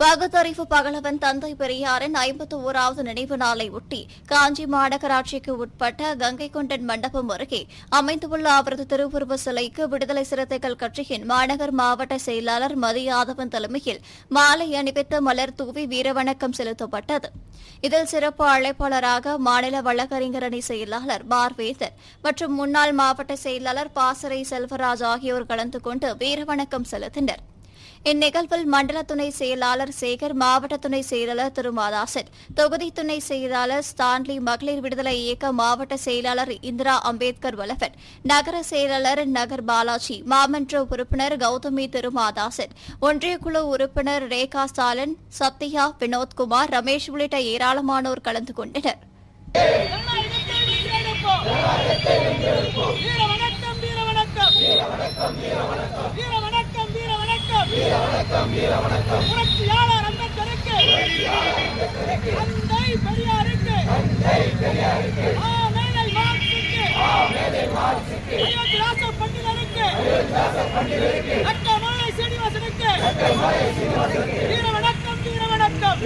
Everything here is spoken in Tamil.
பகுத்தறிவு பகலவன் தந்தை பெரியாரின் ஐம்பத்தி ஓராவது நினைவு நாளை ஒட்டி காஞ்சி மாநகராட்சிக்கு உட்பட்ட கங்கை கொண்டன் மண்டபம் அருகே அமைந்துள்ள அவரது திருவுருவ சிலைக்கு விடுதலை சிறுத்தைகள் கட்சியின் மாநகர் மாவட்ட செயலாளர் மதியாதவன் தலைமையில் மாலை அணிவித்து மலர் தூவி வீரவணக்கம் செலுத்தப்பட்டது. இதில் சிறப்பு அழைப்பாளராக மாநில வழக்கறிஞரணி செயலாளர் பார்வேந்தர் மற்றும் முன்னாள் மாவட்ட செயலாளர் பாசறை செல்வராஜ் ஆகியோர் கலந்து கொண்டு வீரவணக்கம் செலுத்தினர். இந்நிகழ்வில் மண்டல துணை செயலாளர் சேகர் மாவட்ட துணை செயலாளர் திருமாதாசன் தொகுதி துணை செயலாளர் ஸ்டான்லி மகளிர் விடுதலை இயக்க மாவட்ட செயலாளர் இந்திரா அம்பேத்கர் வலவன் நகர செயலாளர் நகர் பாலாஜி மாமன்ற உறுப்பினர் கௌதமி திருமாதாசன் ஒன்றிய குழு உறுப்பினர் ரேகா ஸ்டாலின் சத்யா வினோத்குமார் ரமேஷ் உள்ளிட்ட ஏராளமானோர் கலந்து கொண்டனர் வீர வணக்கம் வீர வணக்கம் வீர வணக்கம் வீர வணக்கம் வீர வணக்கம். புரட்சியாளர் அம்பேத்கருக்கு தந்தை பெரியாருக்கு. ஆ, மேலை மார்க்சுக்கு அயோத்திதாச பண்டிதருக்கு. அக்கமலை சீனிவாசனுக்கு. வீர வணக்கம் வீர வணக்கம்.